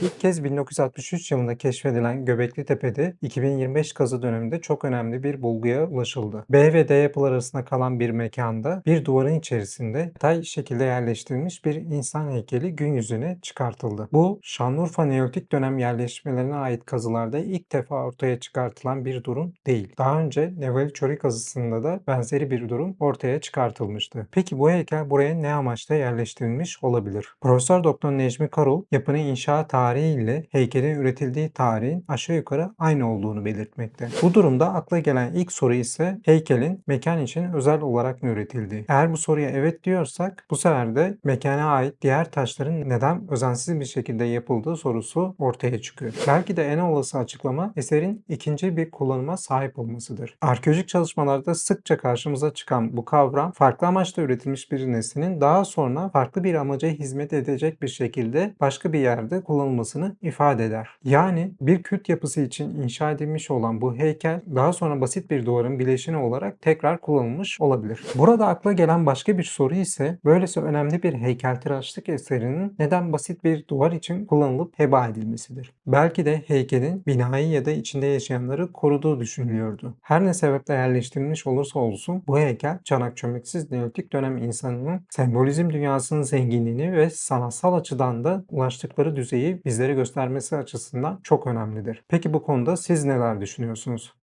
İlk kez 1963 yılında keşfedilen Göbekli Tepe'de 2025 kazı döneminde çok önemli bir bulguya ulaşıldı. B ve D yapılar arasında kalan bir mekanda bir duvarın içerisinde yatay şekilde yerleştirilmiş bir insan heykeli gün yüzüne çıkartıldı. Bu Şanlıurfa Neolitik dönem yerleşmelerine ait kazılarda ilk defa ortaya çıkartılan bir durum değil. Daha önce Nevali Çori kazısında da benzeri bir durum ortaya çıkartılmıştı. Peki bu heykel buraya ne amaçla yerleştirilmiş olabilir? Profesör Doktor Necmi Karol yapının inşa tarihi ile heykelin üretildiği tarihin aşağı yukarı aynı olduğunu belirtmekte. Bu durumda akla gelen ilk soru ise heykelin mekan için özel olarak mı üretildiği. Eğer bu soruya evet diyorsak bu sefer de mekana ait diğer taşların neden özensiz bir şekilde yapıldığı sorusu ortaya çıkıyor. Belki de en olası açıklama eserin ikinci bir kullanıma sahip olmasıdır. Arkeolojik çalışmalarda sıkça karşımıza çıkan bu kavram farklı amaçla üretilmiş bir nesnenin daha sonra farklı bir amaca hizmet edecek bir şekilde başka bir yerde kullanılmasını ifade eder. Yani bir kült yapısı için inşa edilmiş olan bu heykel daha sonra basit bir duvarın bileşeni olarak tekrar kullanılmış olabilir. Burada akla gelen başka bir soru ise böylesi önemli bir heykeltıraşlık eserinin neden basit bir duvar için kullanılıp heba edilmesidir. Belki de heykelin binayı ya da içinde yaşayanları koruduğu düşünülüyordu. Her ne sebeple yerleştirilmiş olursa olsun bu heykel çanak çömeksiz neolitik dönem insanının sembolizm dünyasının zenginliğini ve sanatsal açıdan da ulaştıkları düzeyi bizlere göstermesi açısından çok önemlidir. Peki bu konuda siz neler düşünüyorsunuz?